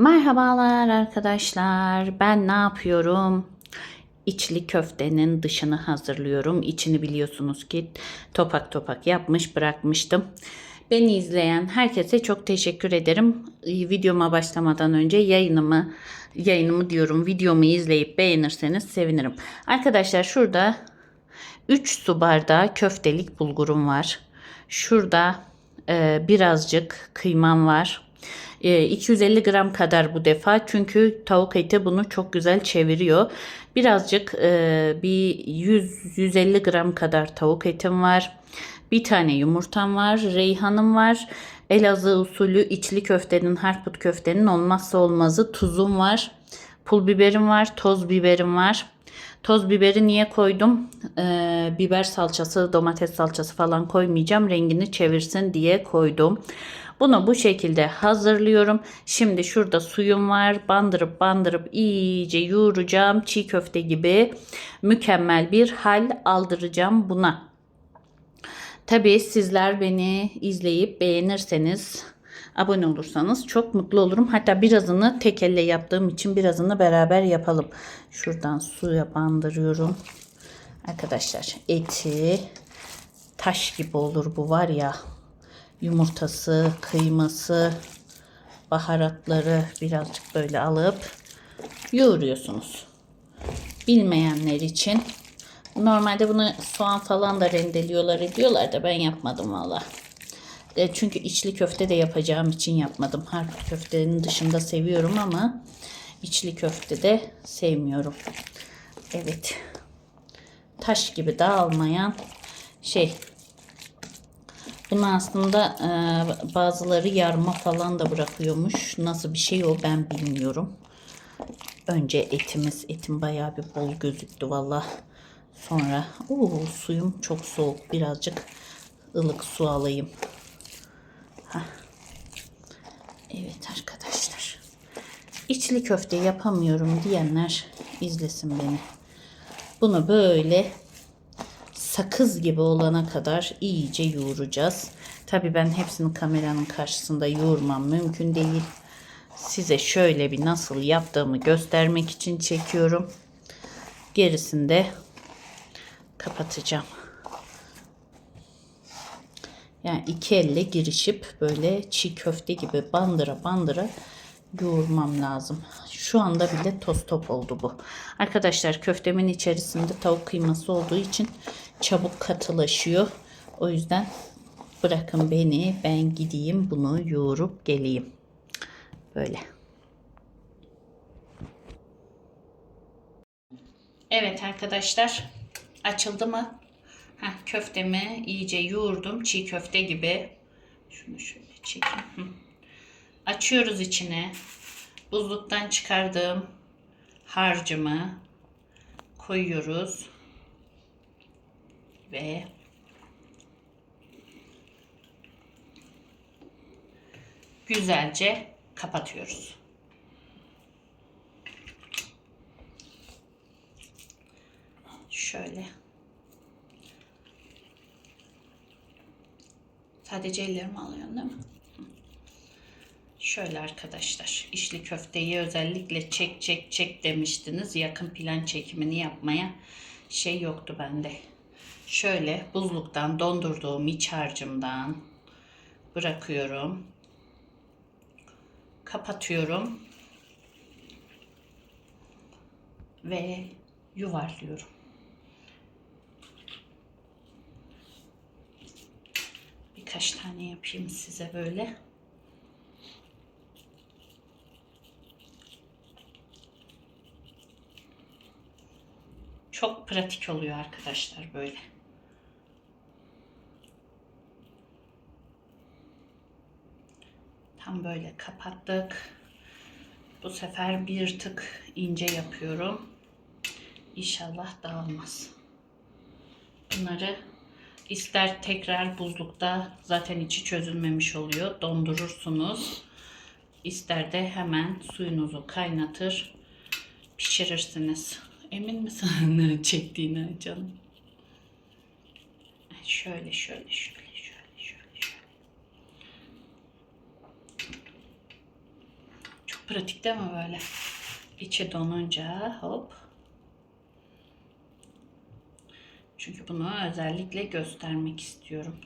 Merhabalar arkadaşlar. Ben ne yapıyorum? İçli köftenin dışını hazırlıyorum. İçini biliyorsunuz ki topak topak yapmış bırakmıştım. Beni izleyen herkese çok teşekkür ederim. Videoma başlamadan önce yayınımı yayınımı diyorum videomu izleyip beğenirseniz sevinirim. Arkadaşlar şurada 3 su bardağı köftelik bulgurum var. Şurada e, birazcık kıymam var. E, 250 gram kadar bu defa çünkü tavuk eti bunu çok güzel çeviriyor. Birazcık e, bir 100-150 gram kadar tavuk etim var. Bir tane yumurtam var, reyhanım var. Elazığ usulü içli köftenin, harput köftenin olmazsa olmazı tuzum var. Pul biberim var, toz biberim var. Toz biberi niye koydum? Ee, biber salçası, domates salçası falan koymayacağım. Rengini çevirsin diye koydum. Bunu bu şekilde hazırlıyorum. Şimdi şurada suyum var. Bandırıp bandırıp iyice yoğuracağım. Çiğ köfte gibi mükemmel bir hal aldıracağım buna. Tabii sizler beni izleyip beğenirseniz, abone olursanız çok mutlu olurum. Hatta birazını tek elle yaptığım için birazını beraber yapalım. Şuradan suya bandırıyorum. Arkadaşlar eti taş gibi olur bu var ya. Yumurtası, kıyması, baharatları birazcık böyle alıp yoğuruyorsunuz. Bilmeyenler için Normalde bunu soğan falan da rendeliyorlar ediyorlar da ben yapmadım valla. E, çünkü içli köfte de yapacağım için yapmadım. Harp köftenin dışında seviyorum ama içli köfte de sevmiyorum. Evet. Taş gibi dağılmayan şey. Bunu aslında e, bazıları yarma falan da bırakıyormuş. Nasıl bir şey o ben bilmiyorum. Önce etimiz, etim bayağı bir bol gözüktü valla. Sonra oo, suyum çok soğuk. Birazcık ılık su alayım. Evet arkadaşlar. İçli köfte yapamıyorum diyenler izlesin beni. Bunu böyle sakız gibi olana kadar iyice yoğuracağız. Tabii ben hepsini kameranın karşısında yoğurmam mümkün değil. Size şöyle bir nasıl yaptığımı göstermek için çekiyorum. Gerisinde kapatacağım. Yani iki elle girişip böyle çiğ köfte gibi bandıra bandıra yoğurmam lazım. Şu anda bile toz top oldu bu. Arkadaşlar köftemin içerisinde tavuk kıyması olduğu için çabuk katılaşıyor. O yüzden bırakın beni ben gideyim bunu yoğurup geleyim. Böyle. Evet arkadaşlar Açıldı mı? Heh, köftemi iyice yoğurdum. Çiğ köfte gibi. Şunu şöyle çekeyim. Hı. Açıyoruz içine. Buzluktan çıkardığım harcımı koyuyoruz. Ve güzelce kapatıyoruz. Şöyle. Sadece ellerimi alıyorsun değil mi? Şöyle arkadaşlar. içli köfteyi özellikle çek çek çek demiştiniz. Yakın plan çekimini yapmaya şey yoktu bende. Şöyle buzluktan dondurduğum iç harcımdan bırakıyorum. Kapatıyorum. Ve yuvarlıyorum. Birkaç tane yapayım size böyle. Çok pratik oluyor arkadaşlar böyle. Tam böyle kapattık. Bu sefer bir tık ince yapıyorum. İnşallah dağılmaz. Bunları İster tekrar buzlukta zaten içi çözülmemiş oluyor. Dondurursunuz. İster de hemen suyunuzu kaynatır pişirirsiniz. Emin misin çektiğine canım? Şöyle şöyle şöyle Pratik değil mi böyle? İçi donunca hop. Çünkü bunu özellikle göstermek istiyorum.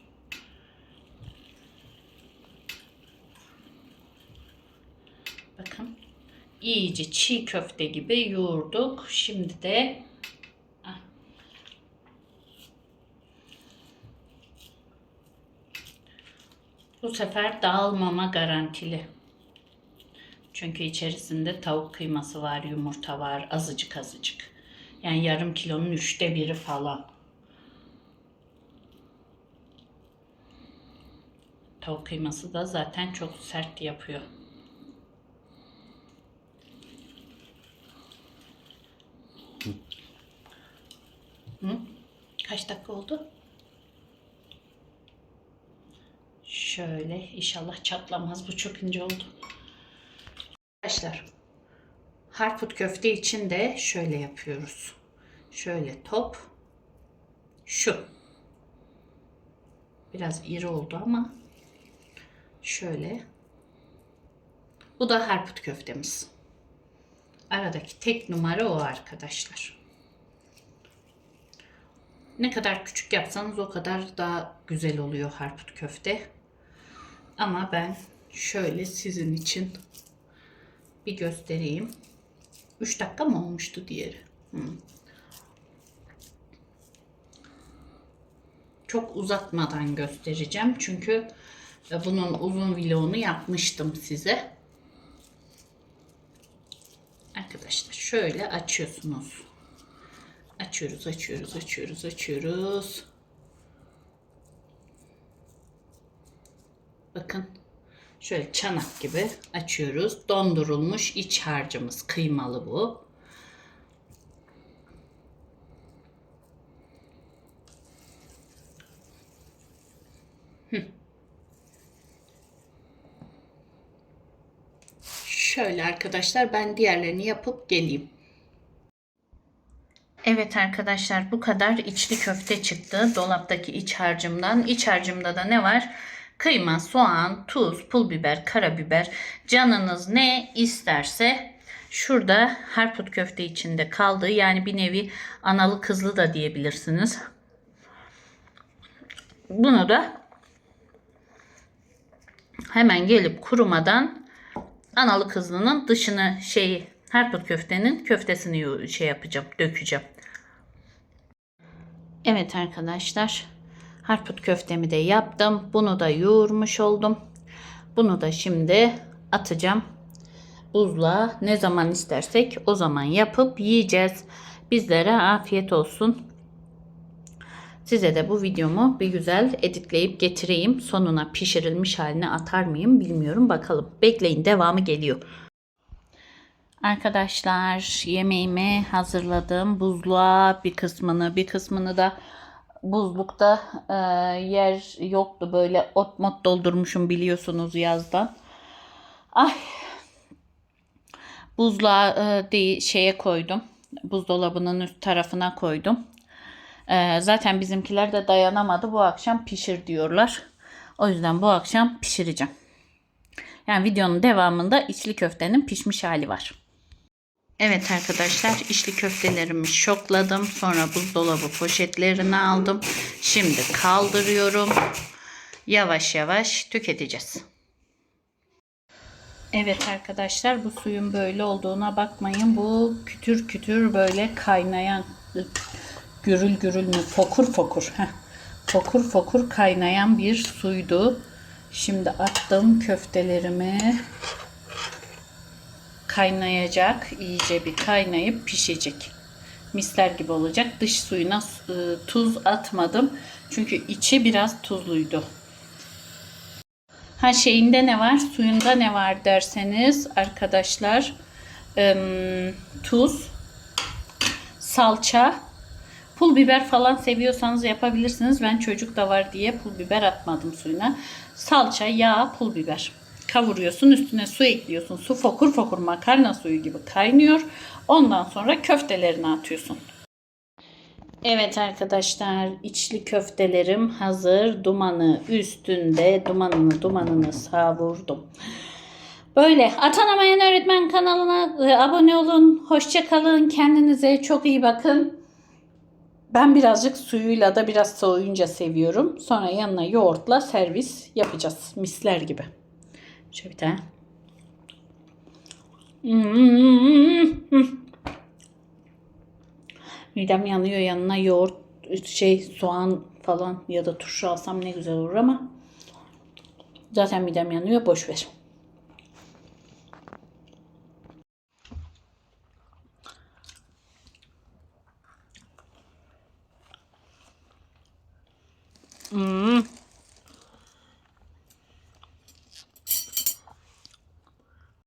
Bakın iyice çiğ köfte gibi yoğurduk. Şimdi de ah. bu sefer dağılmama garantili. Çünkü içerisinde tavuk kıyması var, yumurta var, azıcık azıcık. Yani yarım kilonun üçte biri falan. Tavuk kıyması da zaten çok sert yapıyor. Hı? Kaç dakika oldu? Şöyle inşallah çatlamaz. Bu çok ince oldu. Arkadaşlar harput köfte için de şöyle yapıyoruz. Şöyle top. Şu. Biraz iri oldu ama şöyle. Bu da harput köftemiz. Aradaki tek numara o arkadaşlar. Ne kadar küçük yapsanız o kadar daha güzel oluyor harput köfte. Ama ben şöyle sizin için bir göstereyim. 3 dakika mı olmuştu diğeri? Hmm. Çok uzatmadan göstereceğim. Çünkü bunun uzun vlogunu yapmıştım size. Arkadaşlar şöyle açıyorsunuz. Açıyoruz, açıyoruz, açıyoruz, açıyoruz. Bakın şöyle çanak gibi açıyoruz. Dondurulmuş iç harcımız kıymalı bu. Hı. Şöyle arkadaşlar ben diğerlerini yapıp geleyim. Evet arkadaşlar bu kadar içli köfte çıktı dolaptaki iç harcımdan. İç harcımda da ne var? Kıyma, soğan, tuz, pul biber, karabiber canınız ne isterse şurada harput köfte içinde kaldı. Yani bir nevi analı kızlı da diyebilirsiniz. Bunu da hemen gelip kurumadan analı kızlının dışını şeyi harput köftenin köftesini şey yapacağım, dökeceğim. Evet arkadaşlar. Harput köftemi de yaptım. Bunu da yoğurmuş oldum. Bunu da şimdi atacağım. Buzluğa ne zaman istersek o zaman yapıp yiyeceğiz. Bizlere afiyet olsun. Size de bu videomu bir güzel editleyip getireyim. Sonuna pişirilmiş haline atar mıyım bilmiyorum. Bakalım. Bekleyin devamı geliyor. Arkadaşlar yemeğimi hazırladım. Buzluğa bir kısmını bir kısmını da buzlukta e, yer yoktu. Böyle ot mot doldurmuşum biliyorsunuz yazdan. Ay buzluğa e, şeye koydum. Buzdolabının üst tarafına koydum. E, zaten bizimkiler de dayanamadı. Bu akşam pişir diyorlar. O yüzden bu akşam pişireceğim. Yani videonun devamında içli köftenin pişmiş hali var. Evet arkadaşlar içli köftelerimi şokladım. Sonra buzdolabı poşetlerini aldım. Şimdi kaldırıyorum. Yavaş yavaş tüketeceğiz. Evet arkadaşlar bu suyun böyle olduğuna bakmayın. Bu kütür kütür böyle kaynayan gürül gürül mü fokur fokur. Heh. Fokur fokur kaynayan bir suydu. Şimdi attım köftelerimi kaynayacak. iyice bir kaynayıp pişecek. Misler gibi olacak. Dış suyuna e, tuz atmadım. Çünkü içi biraz tuzluydu. Ha şeyinde ne var? Suyunda ne var derseniz arkadaşlar tuz, salça, pul biber falan seviyorsanız yapabilirsiniz. Ben çocuk da var diye pul biber atmadım suyuna. Salça, yağ, pul biber kavuruyorsun. Üstüne su ekliyorsun. Su fokur fokur makarna suyu gibi kaynıyor. Ondan sonra köftelerini atıyorsun. Evet arkadaşlar içli köftelerim hazır. Dumanı üstünde. Dumanını dumanını savurdum. Böyle Atanamayan Öğretmen kanalına e, abone olun. Hoşça kalın. Kendinize çok iyi bakın. Ben birazcık suyuyla da biraz soğuyunca seviyorum. Sonra yanına yoğurtla servis yapacağız. Misler gibi. Şöyle bir tane. Hmm. Midem yanıyor yanına yoğurt, şey soğan falan ya da turşu alsam ne güzel olur ama zaten midem yanıyor boş ver. 嗯。